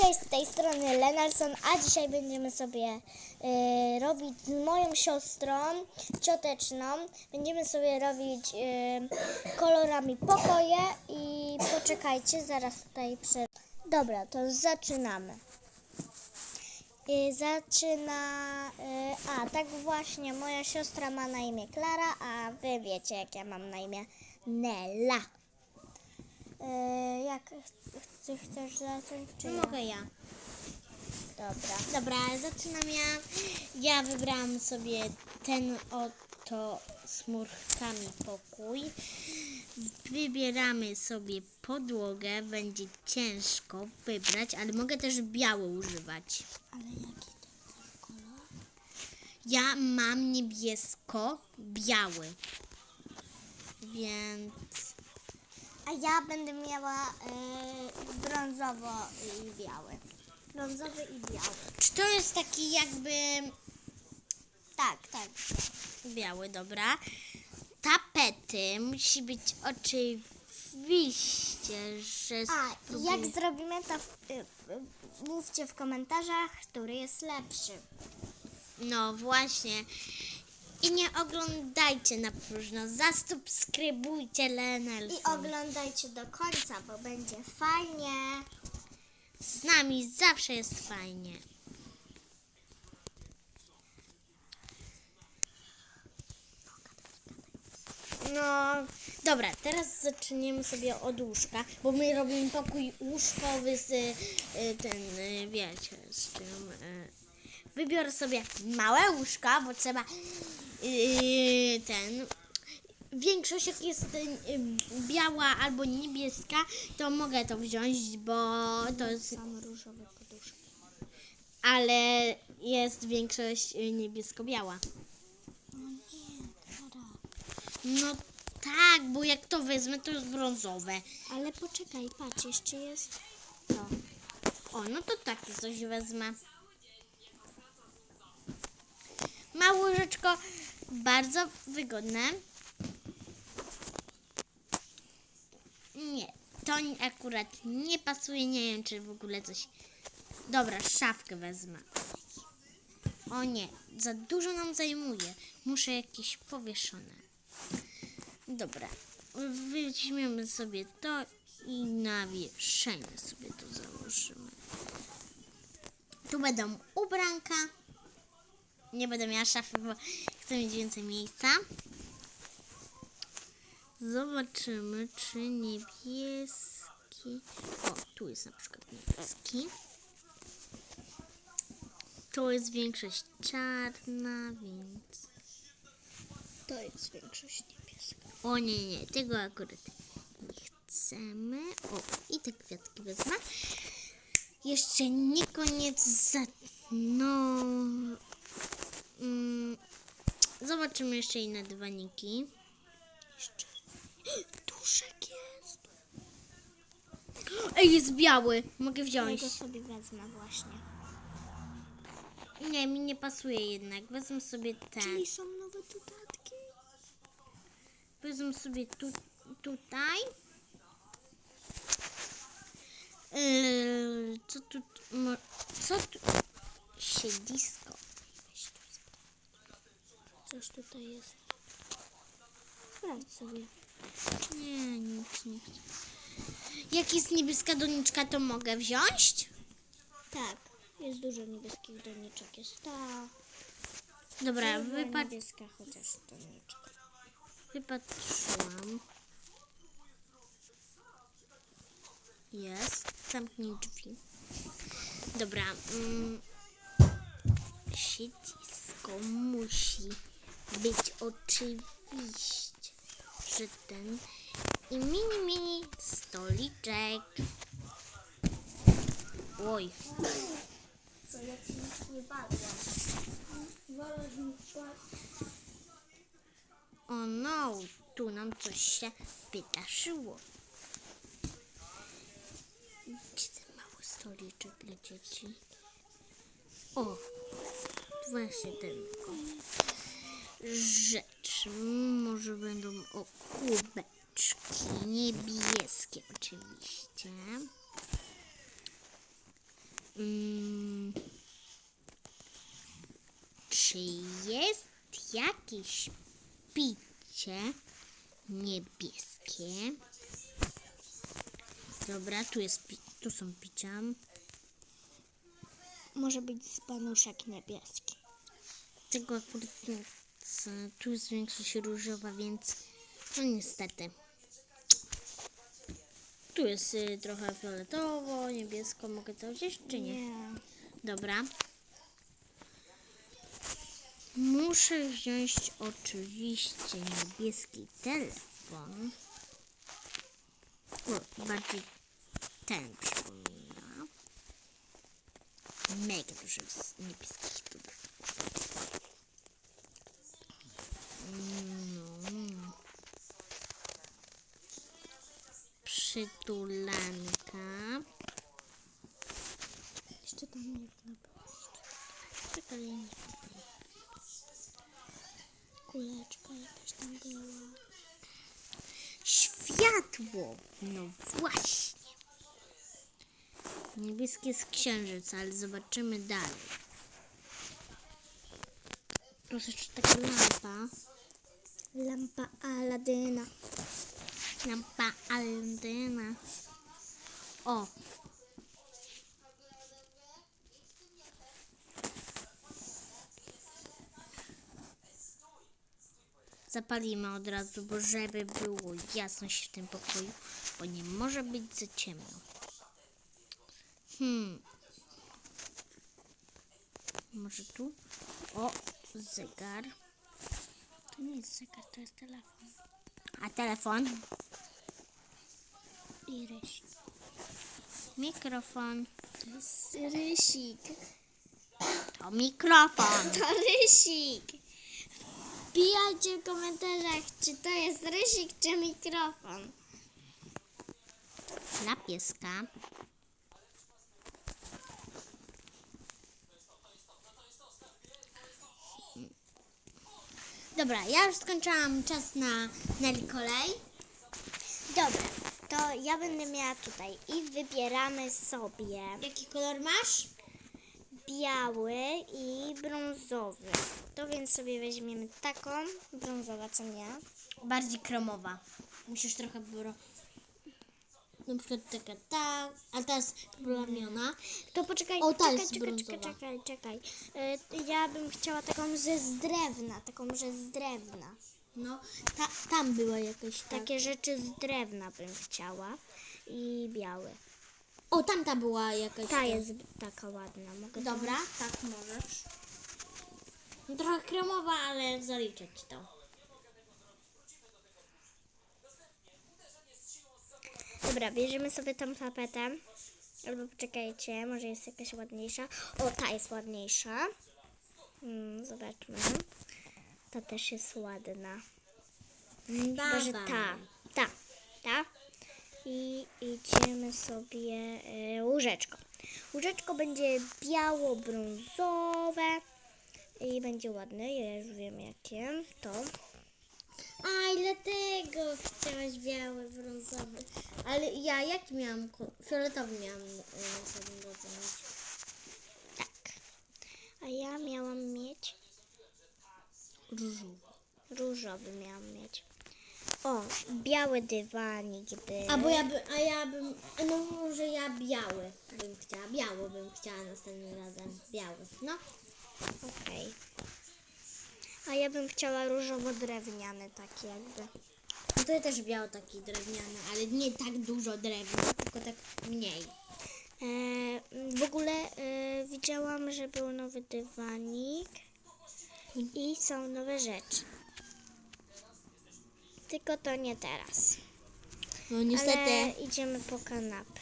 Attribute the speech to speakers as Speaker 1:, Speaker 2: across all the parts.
Speaker 1: Cześć, z tej strony Lenarson, a dzisiaj będziemy sobie e, robić z moją siostrą cioteczną. Będziemy sobie robić e, kolorami pokoje i poczekajcie, zaraz tutaj prze... Dobra, to zaczynamy. E, zaczyna... E, a, tak właśnie, moja siostra ma na imię Klara, a wy wiecie, jak ja mam na imię Nella. E, jak ch- chcesz zacząć, czy ja?
Speaker 2: Mogę ja.
Speaker 1: Dobra.
Speaker 2: Dobra, zaczynam ja. Ja wybrałam sobie ten oto z murkami pokój. Wybieramy sobie podłogę. Będzie ciężko wybrać, ale mogę też biały używać.
Speaker 1: Ale jaki to kolor?
Speaker 2: Ja mam niebiesko-biały. Więc
Speaker 1: A ja będę miała e, brązowo i biały. Brązowy i biały.
Speaker 2: czy to jest taki jakby
Speaker 1: Tak, tak.
Speaker 2: biały, dobra. Tapety musi być oczywiście, że
Speaker 1: A,
Speaker 2: spróbuję-
Speaker 1: jak zrobimy to, w, y, y, mówcie w komentarzach, który jest lepszy.
Speaker 2: No właśnie. I nie oglądajcie na próżno. Zasubskrybujcie Lenelson.
Speaker 1: I oglądajcie do końca, bo będzie fajnie.
Speaker 2: Z nami zawsze jest fajnie. No, dobra, teraz zaczniemy sobie od łóżka, bo my robimy pokój łóżkowy z y, ten, y, wiecie, z tym. Y, wybiorę sobie małe łóżka, bo trzeba y, ten. Większość jak jest y, biała albo niebieska, to mogę to wziąć, bo to jest
Speaker 1: Same różowe poduszki.
Speaker 2: ale jest większość y, niebiesko-biała.
Speaker 1: No nie.
Speaker 2: No tak, bo jak to wezmę, to jest brązowe.
Speaker 1: Ale poczekaj, patrz, jeszcze jest to.
Speaker 2: O, no to takie coś wezmę. Małe łóżeczko, bardzo wygodne. Nie, to akurat nie pasuje, nie wiem czy w ogóle coś... Dobra, szafkę wezmę. O nie, za dużo nam zajmuje. Muszę jakieś powieszone. Dobra, weźmiemy sobie to i na wieszenie sobie to założymy. Tu będą ubranka. Nie będę miała szafy, bo chcę mieć więcej miejsca. Zobaczymy, czy niebieski. O, tu jest na przykład niebieski. To jest większość czarna, więc.
Speaker 1: To jest większość niebieska.
Speaker 2: O nie, nie, tego akurat nie chcemy. O, i te kwiatki wezmę. Jeszcze nie koniec za... No... Mm, zobaczymy jeszcze inne dywaniki.
Speaker 1: Jeszcze. Duszek jest.
Speaker 2: Ej, jest biały. Mogę
Speaker 1: Ja
Speaker 2: wziąć.
Speaker 1: go sobie wezmę właśnie.
Speaker 2: Nie, mi nie pasuje jednak. Wezmę sobie ten.
Speaker 1: Czyli są nowe dodatki?
Speaker 2: Wezmę sobie tu, tutaj. Yy, co tu... Co tu... Siedzisko.
Speaker 1: Coś tutaj jest. Sprawdź sobie.
Speaker 2: Nie, nic nie chcę. Jak jest niebieska doniczka, to mogę wziąć?
Speaker 1: Tak, jest dużo niebieskich doniczek. Jest ta.
Speaker 2: Dobra, wypat
Speaker 1: niebieska chociaż doniczka.
Speaker 2: wypatrzyłam. Jest. Zamknij drzwi. Dobra. Mm, siedzisko musi być oczywiście, że ten i mini, mini stoliczek. Oj.
Speaker 1: Co ja ci nic nie. Wolę mi
Speaker 2: O no, tu nam coś się wydarzyło. Gdzie ten mały stoliczek dla dzieci? O, właśnie tylko. Rzeczy, może będą o kubeczki niebieskie oczywiście. Mm, czy jest jakieś picie niebieskie? Dobra, tu, jest tu są picia.
Speaker 1: Może być spanuszek niebieski.
Speaker 2: Tego akurat nie. Tu jest większość różowa, więc no niestety. Tu jest y, trochę fioletowo, niebiesko. Mogę to wziąć, czy nie? Dobra. Muszę wziąć oczywiście niebieski telefon. O, bardziej ten przypomina. Mega dużo niebieskich tutaj. No. Przytulanka.
Speaker 1: Jeszcze tam jedna była.
Speaker 2: Czekaj, nie
Speaker 1: Kuleczka jakaś tam była.
Speaker 2: Światło! No właśnie. Niebieski jest księżyc, ale zobaczymy dalej. Jest jeszcze taka lampa.
Speaker 1: Lampa Aladyna.
Speaker 2: Lampa Aldyna. O! Zapalimy od razu, bo żeby było jasność w tym pokoju, bo nie może być za ciemno. Hmm. Może tu? O, zegar.
Speaker 1: To nie jest zegar, to jest telefon.
Speaker 2: A telefon?
Speaker 1: I rysik.
Speaker 2: Mikrofon.
Speaker 1: To jest rysik.
Speaker 2: To mikrofon.
Speaker 1: To rysik. Wbijajcie w komentarzach, czy to jest rysik, czy mikrofon.
Speaker 2: Dla pieska. Dobra, ja już skończyłam czas na Nelly Kolej.
Speaker 1: Dobra, to ja będę miała tutaj i wybieramy sobie
Speaker 2: Jaki kolor masz?
Speaker 1: biały i brązowy. To więc sobie weźmiemy taką, brązowa co nie.
Speaker 2: Bardziej kremowa. Musisz trochę bro... Na przykład taka ta, a ta jest plamiona.
Speaker 1: To poczekaj,
Speaker 2: O, ta
Speaker 1: czekaj,
Speaker 2: jest
Speaker 1: czekaj, czekaj, czekaj, czekaj. Y, Ja bym chciała taką, że z drewna, taką, że z drewna.
Speaker 2: No, ta, tam była jakaś tak.
Speaker 1: Takie rzeczy z drewna bym chciała i biały.
Speaker 2: O, tamta była jakaś
Speaker 1: Ta jest taka ładna. Mogę
Speaker 2: Dobra, tak możesz. Trochę kremowa, ale zaliczę ci to.
Speaker 1: Dobra, bierzemy sobie tą tapetę. Albo poczekajcie, może jest jakaś ładniejsza. O, ta jest ładniejsza. Mm, zobaczmy. Ta też jest ładna. Chyba, że ta, ta, ta. I idziemy sobie e, łóżeczko. Łóżeczko będzie biało-brązowe i będzie ładne. Ja już wiem jakie. To.
Speaker 2: A, ile tego chciałaś biały, brązowy. Ale ja jaki miałam? ko- Fioletowy miałam y, sobie rodzenić.
Speaker 1: Tak. A ja miałam mieć
Speaker 2: Różowy.
Speaker 1: różowy miałam mieć. O, biały dywanik był.
Speaker 2: A bo ja by, a ja bym, no może ja biały bym chciała, biały bym chciała następnym razem, biały, no.
Speaker 1: Okej. A ja bym chciała różowo-drewniany taki jakby.
Speaker 2: No to ja też biały taki drewniany, ale nie tak dużo drewna, tylko tak mniej.
Speaker 1: E, w ogóle e, widziałam, że był nowy dywanik i są nowe rzeczy. Tylko to nie teraz.
Speaker 2: No niestety,
Speaker 1: Ale idziemy po kanapę.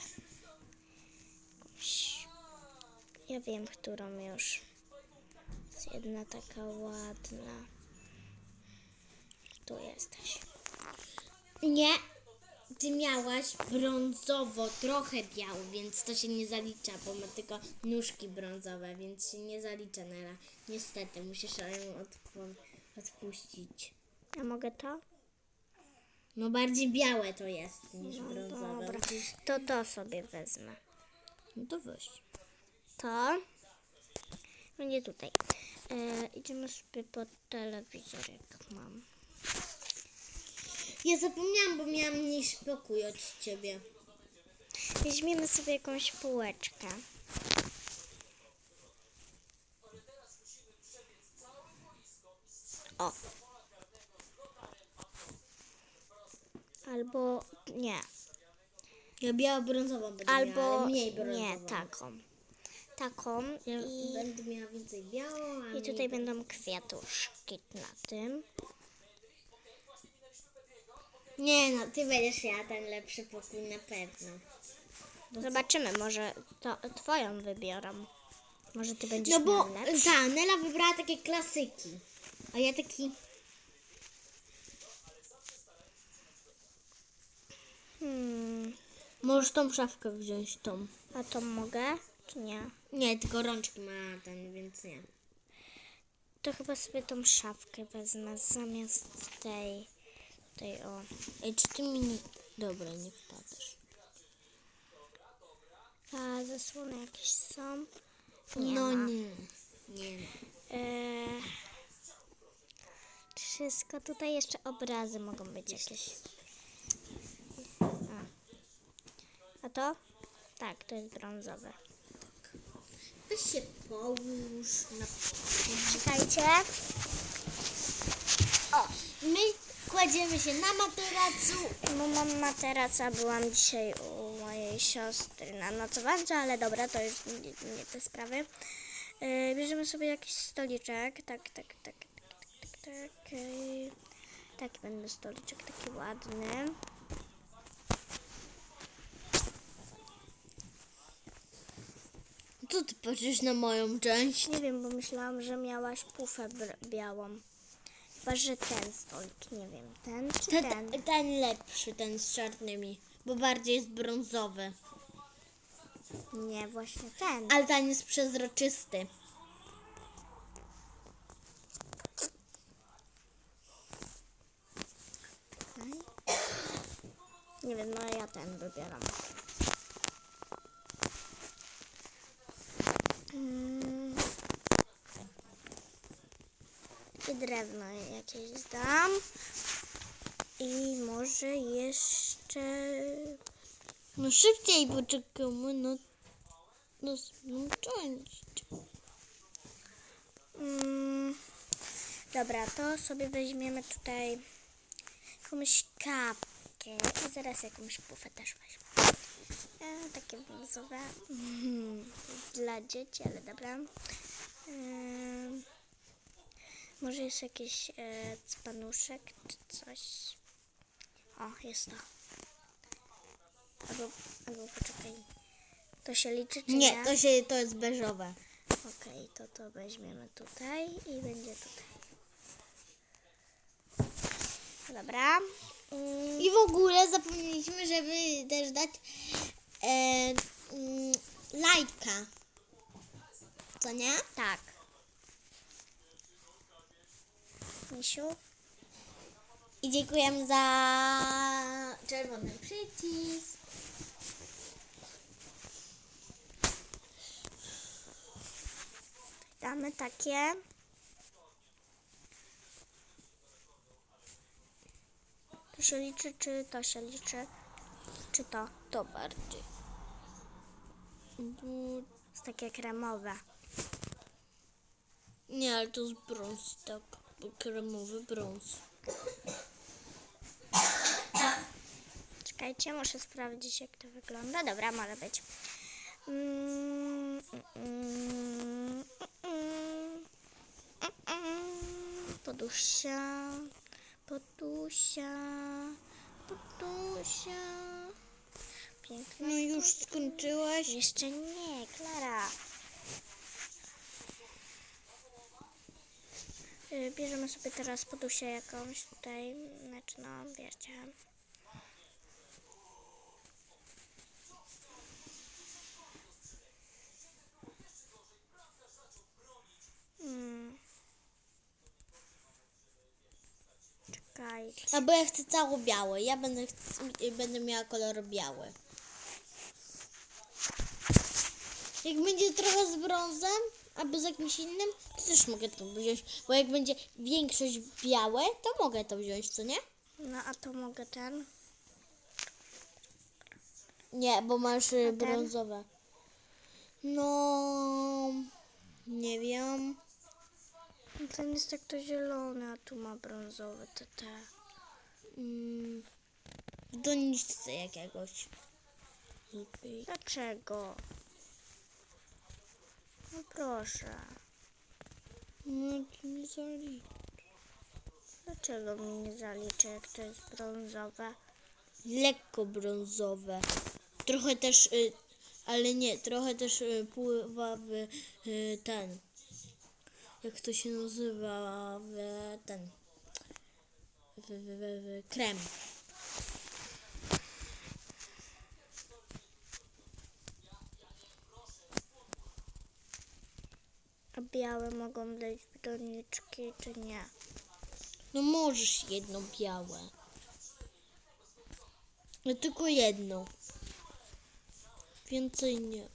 Speaker 1: Ja wiem, którą już. Jest jedna taka ładna. Tu jesteś.
Speaker 2: nie, ty miałaś brązowo, trochę biały, więc to się nie zalicza, bo ma tylko nóżki brązowe, więc się nie zalicza, Nela. Niestety, musisz ją odpuścić.
Speaker 1: A mogę to?
Speaker 2: No bardziej białe to jest niż
Speaker 1: No
Speaker 2: brązowe.
Speaker 1: dobra. To to sobie wezmę.
Speaker 2: No to weź.
Speaker 1: to będzie tutaj. E, idziemy sobie po telewizor, jak mam.
Speaker 2: Ja zapomniałam, bo miałam mniejszy pokój od ciebie.
Speaker 1: Weźmiemy sobie jakąś półeczkę. O. Albo nie.
Speaker 2: Ja biało-brązową będę miała,
Speaker 1: Albo
Speaker 2: ale mniej brązową.
Speaker 1: nie, taką. Taką
Speaker 2: Ja
Speaker 1: i,
Speaker 2: będę miała więcej biało, a
Speaker 1: i tutaj będą kwiatuszki na tym.
Speaker 2: Nie no, ty będziesz miała ten lepszy pokój na pewno.
Speaker 1: Zobaczymy, może to twoją wybiorą. Może ty będziesz
Speaker 2: No bo
Speaker 1: miał lepszy.
Speaker 2: ta, Nela wybrała takie klasyki, a ja taki...
Speaker 1: Hmm,
Speaker 2: Możesz tą szafkę wziąć, tą.
Speaker 1: a to mogę, czy nie?
Speaker 2: Nie, tylko rączki ma ten, więc nie.
Speaker 1: To chyba sobie tą szafkę wezmę zamiast tej, tej o.
Speaker 2: Ej, czy ty mi nie... Dobra, nie wpadasz.
Speaker 1: A zasłony jakieś są? Nie
Speaker 2: no
Speaker 1: ma.
Speaker 2: nie. Nie.
Speaker 1: Eee, wszystko tutaj jeszcze obrazy mogą być jakieś. A. A to? Tak, to jest brązowe.
Speaker 2: Się połóż na...
Speaker 1: Czekajcie.
Speaker 2: O, my kładziemy się na materacu.
Speaker 1: No mam materaca, byłam dzisiaj u mojej siostry na nocowance, ale dobra, to już nie, nie te sprawy. Yy, bierzemy sobie jakiś stoliczek, tak, tak, tak, tak, tak, tak, tak. Taki będzie stoliczek, taki ładny.
Speaker 2: Co ty patrzysz na moją część?
Speaker 1: Nie wiem, bo myślałam, że miałaś pufę białą. Chyba, że ten stolik, nie wiem, ten czy
Speaker 2: Ten,
Speaker 1: ten?
Speaker 2: ten lepszy, ten z czarnymi, bo bardziej jest brązowy.
Speaker 1: Nie, właśnie ten.
Speaker 2: Ale ten jest przezroczysty.
Speaker 1: Nie wiem, no ja ten wybieram. Drewno jakieś dam. I może jeszcze...
Speaker 2: No szybciej, bo czekamy na, na część.
Speaker 1: Mm. Dobra, to sobie weźmiemy tutaj jakąś kapkę i zaraz jakąś pufę też weźmę. E, takie brązowe mhm, dla dzieci, ale dobra. E, może jest jakiś e, spanuszek czy coś. O, jest to. Albo, albo poczekaj. To się liczy czy nie?
Speaker 2: Nie, to, się, to jest beżowe.
Speaker 1: Okej, to to weźmiemy tutaj i będzie tutaj. Dobra. Mm,
Speaker 2: I w ogóle zapomnieliśmy, żeby też dać e, mm, lajka. Co nie?
Speaker 1: tak. Misiu?
Speaker 2: I dziękujemy za czerwony przycisk.
Speaker 1: Damy takie. To się liczy, czy to się liczy? Czy to?
Speaker 2: To bardziej. Bu-
Speaker 1: Jest takie kremowe.
Speaker 2: Nie, ale to jest brąz, tak. Kremowy brąz.
Speaker 1: Czekajcie, muszę sprawdzić, jak to wygląda. Dobra, może być. Mm, mm, mm, mm, mm. Podusia, podusia, podusia. Piękna.
Speaker 2: No już skończyłaś?
Speaker 1: Jeszcze nie, Klara. Bierzemy sobie teraz podusię jakąś tutaj, znaczy no, wiecie. Mm. Czekajcie.
Speaker 2: A bo ja chcę cało białe. Ja będę, będę miała kolor biały. Jak będzie trochę z brązem, albo z jakimś innym, to też mogę to wziąć. Bo jak będzie większość białe, to mogę to wziąć, co nie?
Speaker 1: No a to mogę ten.
Speaker 2: Nie, bo masz y,
Speaker 1: ten?
Speaker 2: brązowe. No, nie wiem.
Speaker 1: Ten jest tak to zielony, a tu ma brązowy TT.
Speaker 2: Mm, doniczce jakiegoś. Lepiej.
Speaker 1: Dlaczego? No proszę.
Speaker 2: No, nie zali.
Speaker 1: Dlaczego mi nie zaliczy, jak to jest brązowe?
Speaker 2: Lekko brązowe. Trochę też, y, ale nie, trochę też y, pływa w y, ten. Jak to się nazywa? W ten. W, w, w, w krem.
Speaker 1: A białe mogą być w doniczki, czy nie?
Speaker 2: No możesz jedno białe. No tylko jedno. Więcej nie.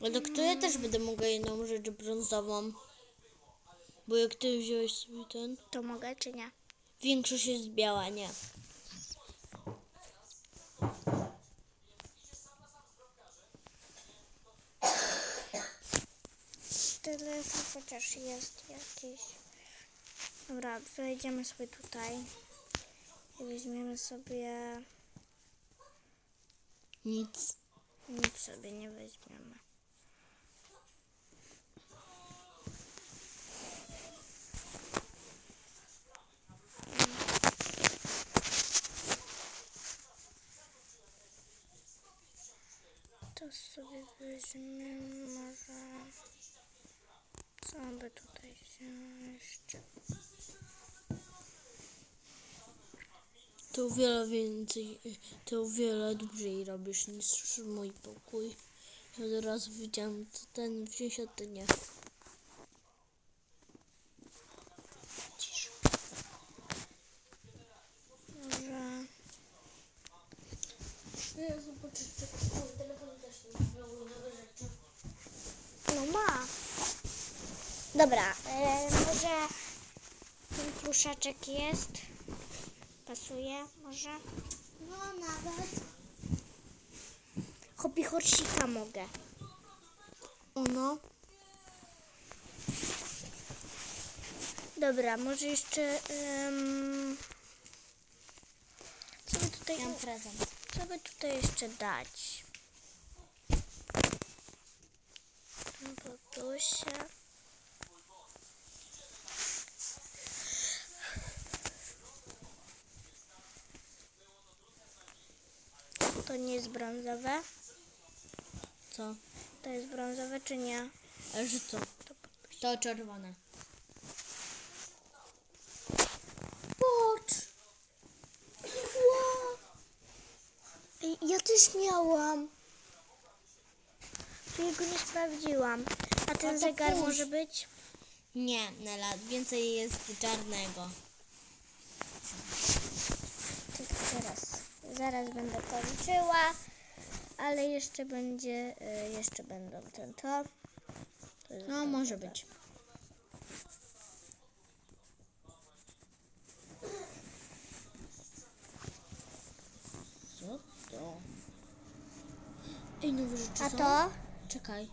Speaker 2: Ale kto ja też będę mogła jedną rzecz brązową. Bo jak ty wziąłeś sobie ten,
Speaker 1: To mogę, czy nie?
Speaker 2: większość jest biała, nie.
Speaker 1: Telefon chociaż jest jakiś. Dobra, wejdziemy sobie tutaj i weźmiemy sobie.
Speaker 2: Nic.
Speaker 1: Nic sobie nie weźmiemy. To sobie weźmiemy może. Co by tutaj wziąć?
Speaker 2: To o wiele więcej, to o wiele dłużej robisz niż mój pokój. Ja wiedziałam, co ten wziąć, a ty nie. Cisz.
Speaker 1: Może.
Speaker 2: Ja zobaczę, czy mój telefon też nie miał nowe rzeczy.
Speaker 1: No ma. Dobra, e, może ten pluszaczek jest. Pasuje może?
Speaker 2: No nawet.
Speaker 1: Hobby horsika mogę.
Speaker 2: Ono.
Speaker 1: Dobra, może jeszcze. Um, co by tutaj.
Speaker 2: Mam prezent.
Speaker 1: Co by tutaj jeszcze dać? Bobusia. To nie jest brązowe?
Speaker 2: Co?
Speaker 1: To jest brązowe czy nie?
Speaker 2: Ale że co? To czerwone.
Speaker 1: Patrz! Wow! Ej, ja też miałam. Tu jego nie sprawdziłam. A ten
Speaker 2: to
Speaker 1: zegar
Speaker 2: puść.
Speaker 1: może być?
Speaker 2: Nie, Nela, więcej jest czarnego.
Speaker 1: Tylko teraz. Zaraz będę kończyła. Ale jeszcze będzie, y, jeszcze będą ten to.
Speaker 2: No, może być. Co to? Ej, nowe rzeczy
Speaker 1: A
Speaker 2: są?
Speaker 1: to?
Speaker 2: Czekaj.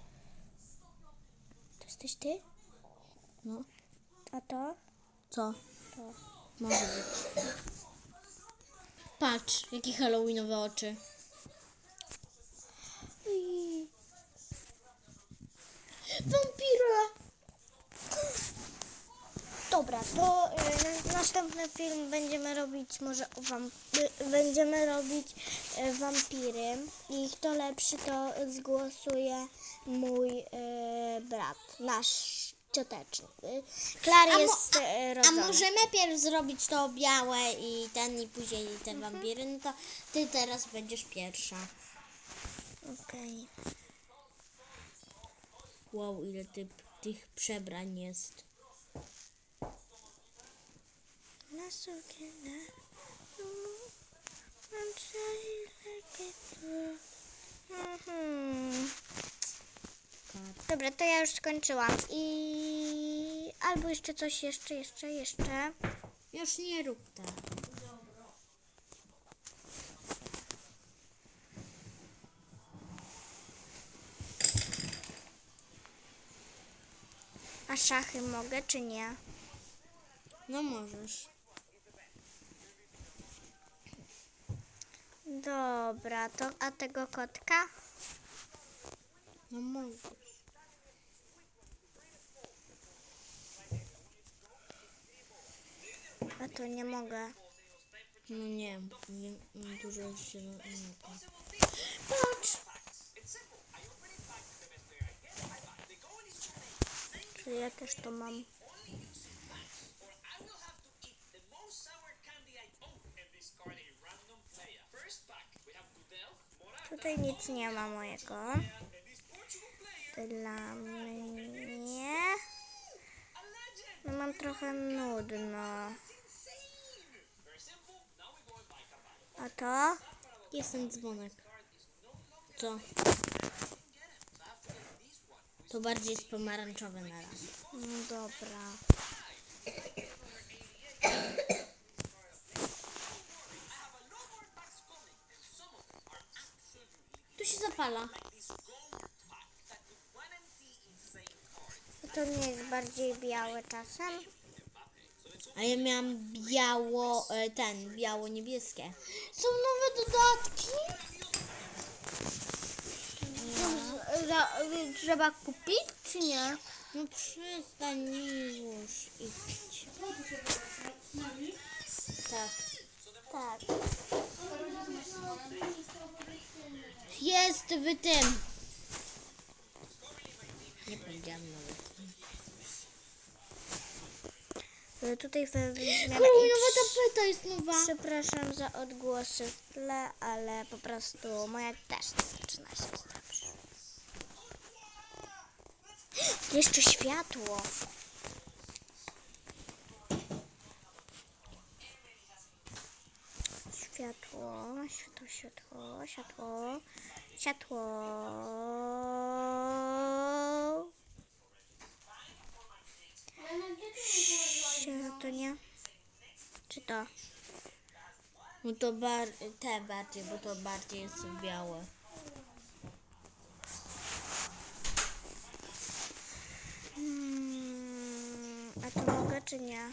Speaker 1: To jesteś ty?
Speaker 2: No.
Speaker 1: A to?
Speaker 2: Co?
Speaker 1: To.
Speaker 2: Może być. Patrz, jakie halloweenowe oczy. Wampira!
Speaker 1: Dobra, to y, następny film będziemy robić może o wam, y, będziemy robić y, wampiry i kto lepszy to zgłosuje mój y, brat, nasz cioteczny. Klar
Speaker 2: A
Speaker 1: jest y,
Speaker 2: A
Speaker 1: rodzony.
Speaker 2: możemy pierw zrobić to białe i ten i później te wampiry? No to ty teraz będziesz pierwsza.
Speaker 1: Okej.
Speaker 2: Wow, ile ty, tych przebrań jest.
Speaker 1: Na sukienę. Mhm. Dobra, to ja już skończyłam. I albo jeszcze coś, jeszcze, jeszcze, jeszcze.
Speaker 2: Już nie rób tak.
Speaker 1: A szachy mogę, czy nie?
Speaker 2: No możesz.
Speaker 1: Dobra, to a tego kotka?
Speaker 2: No możesz.
Speaker 1: To nie mogę.
Speaker 2: No nie, nie nie, dużo jest zielonego.
Speaker 1: Patrz! Czyli ja też to mam. Tutaj nic nie ma mojego. Dla mnie. No mam trochę nudno. A to?
Speaker 2: Jest ten dzwonek. Co? To bardziej jest pomarańczowy na raz.
Speaker 1: No dobra.
Speaker 2: Tu się zapala.
Speaker 1: To nie jest bardziej białe czasem?
Speaker 2: A ja miałam biało, e, ten, biało-niebieskie. Są nowe dodatki?
Speaker 1: Trzeba kupić, czy nie?
Speaker 2: No przestań już idź. Tak.
Speaker 1: Tak.
Speaker 2: Jest w tym. Nie powiedziałam nawet.
Speaker 1: Y, Tutaj weźmiemy
Speaker 2: Kurde,
Speaker 1: i
Speaker 2: nowa tapeta jest nowa.
Speaker 1: Przepraszam za odgłosy w tle, ale po prostu moja też zaczyna się dobrze. Jeszcze światło. Światło, światło, światło, światło, światło. Światło nie? Czy to?
Speaker 2: No to bar te bardziej, bo to bardziej jest białe.
Speaker 1: Hmm, a to mogę czy nie?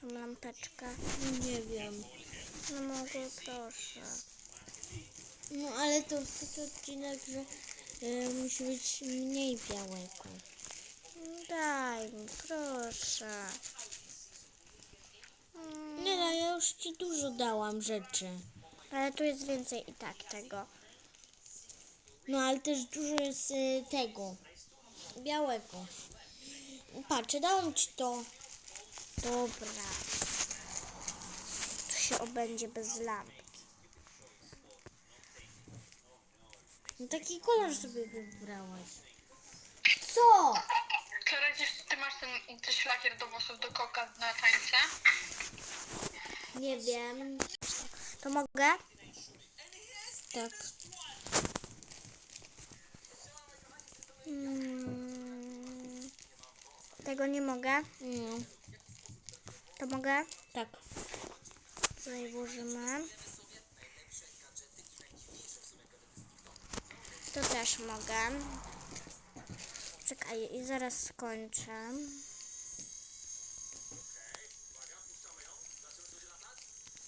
Speaker 1: Tą lampeczkę.
Speaker 2: Nie wiem.
Speaker 1: No mogę, proszę.
Speaker 2: No ale to taki odcinek, że e, musi być mniej białego.
Speaker 1: Daj mi, proszę.
Speaker 2: Ja już ci dużo dałam rzeczy.
Speaker 1: Ale tu jest więcej i tak tego.
Speaker 2: No ale też dużo jest e, tego. Białego. Patrz, dałam ci to.
Speaker 1: Dobra. Tu się obędzie bez lampki.
Speaker 2: No taki kolor sobie wybrałaś.
Speaker 1: Co?
Speaker 3: Gdzieś ty masz ten gdzieś lakier do włosów do koka na tańce?
Speaker 2: Nie wiem.
Speaker 1: To mogę?
Speaker 2: Tak.
Speaker 1: Hmm, tego nie mogę.
Speaker 2: No,
Speaker 1: To mogę?
Speaker 2: tak.
Speaker 1: Tutaj włożymy. To też mogę. Czekaj, i zaraz skończę.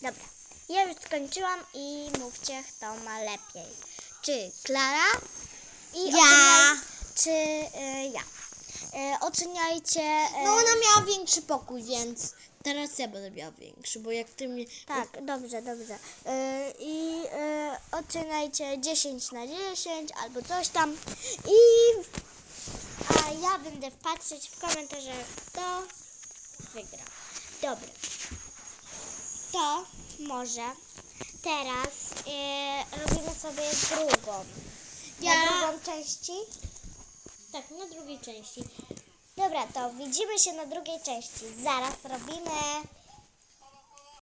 Speaker 1: Dobra, ja już skończyłam i mówcie, kto ma lepiej. Czy Klara? I
Speaker 2: Ja.
Speaker 1: oceniaj- Czy y, ja? Y, oceniajcie. y,
Speaker 2: No ona miała większy pokój, więc teraz ja będę miała większy, bo jak ty mnie...
Speaker 1: Tak, dobrze, dobrze. Y, I y, oceniajcie 10 na 10 albo coś tam. I a ja będę patrzeć w komentarzach, kto wygra. Dobra. To może teraz y, robimy sobie drugą.
Speaker 2: Ja-
Speaker 1: Na drugą części.
Speaker 2: Tak, na drugiej części.
Speaker 1: Dobra, to widzimy się na drugiej części. Zaraz robimy.